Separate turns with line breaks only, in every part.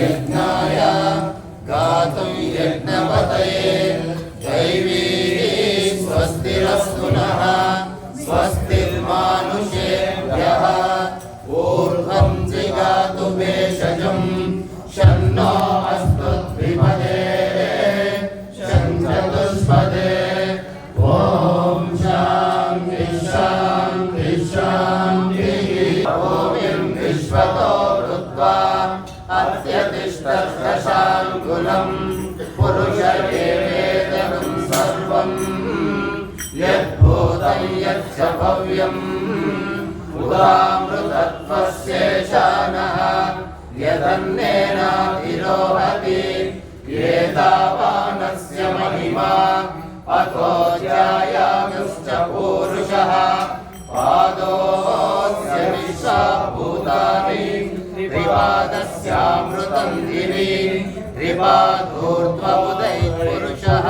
यज्ञाय गातुं यज्ञपतये। दैवी स्वस्तिरस्तु नः स्वस्तिर्मानुषेभ्यः ऊर्ध्वं जिगातु भेषजम् शन्नो अस्तु शञ्चतुष्पदे। ॐ शान्ति शान्ति शान्तिः भूमिं विश्वतो अत्यतिष्ठशाङ्कुलम् पुरुष एवेदनं सर्वम् यद्भूतं यच्च भव्यम् उदामृतत्वस्येशानः यदन्नेनातिरोहति एतावानस्य महिमा अथो ध्यायामिश्च पूरुषः त्रिपादस्यामृतं दिवि त्रिपादूर्ध्वमुदै पुरुषः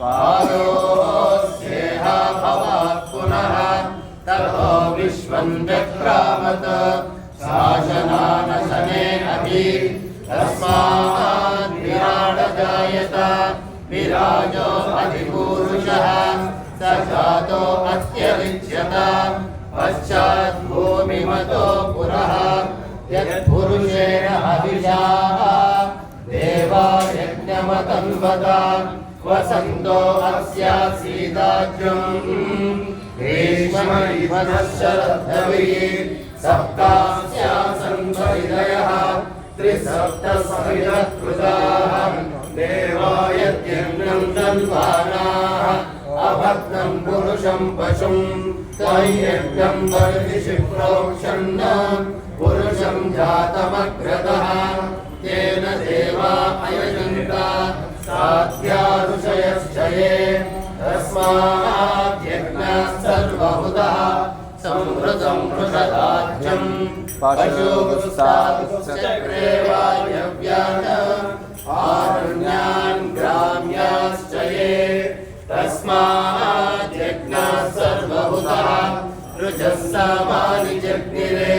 पादोऽस्येह भवात् पुनः। ततो विश्वं व्यक्रामत् शासनानशने अपि तस्मात् विराड जायत विराजो अधिपूरुषः। स जातो अत्यविच्यत। पश्चात् पुरः यत्पुरुषेण हविषाः देवा यज्ञमतन्वत वसन्तो परिदयः त्रिसप्तसमिदकृताः देवायत्यन्नं दन्वानाः अभग्नं पुरुषं पशुं तय्यज्ञं वर्षिषि प्रोक्षन्न पुरुषं जातमग्रतः, तेन देवा अयजन्त साध्या ऋषयश्च ये तस्माद्यज्ञः सर्वहुतः, संहृतं मृषदाज्यम् पशुगुस्ताचक्रे वायव्यान् आरण्यान् ग्राम्याश्च ये तस्माद्यज्ञः सर्वहुतः ऋजः सामानि जग्निरे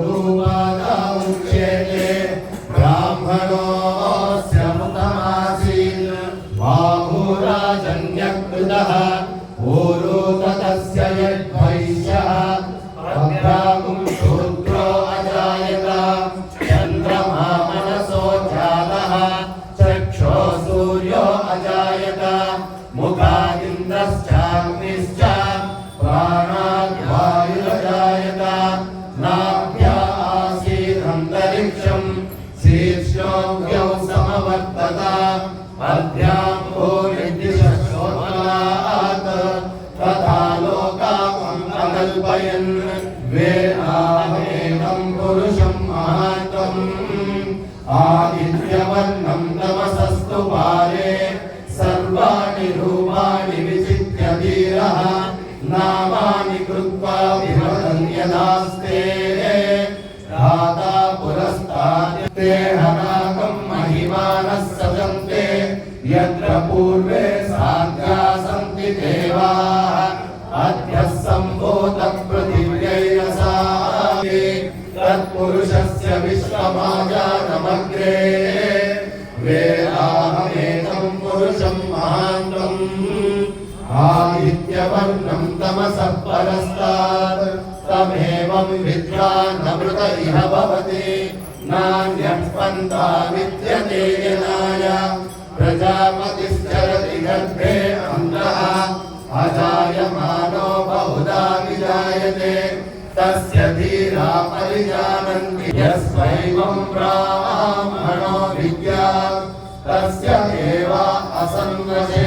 शीर्षोऽव्यौ समवर्तत पद्भ्यां भूमिदिशोत्तरात् तथा लोकाम् अकल्पयन् वेदामेकं पुरुषं महात्वम् आदित्यवर्णं तमसस्तु पारे सर्वाणि रूपाणि विचित्य धीरः नामानि कृत्वा विवदन्यदास्ते धाता पुरस्ताद्यते हनाकं यत्र पूर्वे साध्या सन्ति देवाः। अद्य सम्भूतपृथिव्यैरसा तत्पुरुषस्य विश्वमाजानमग्रे वेदाहमेतं पुरुषं महान्तम्। आदित्यवर्णं तमसः परस्तात्। तमेवं विद्वानमृत इह भवति। नान्यः पन्था विद्यते यनाय प्रजापतिश्चरति गर्भे अन्धः अजायमानो बहुधा विजायते तस्य धीरा परिजानन्ति यस्वैवं ब्राह्मणो विद्या तस्य एव असङ्गते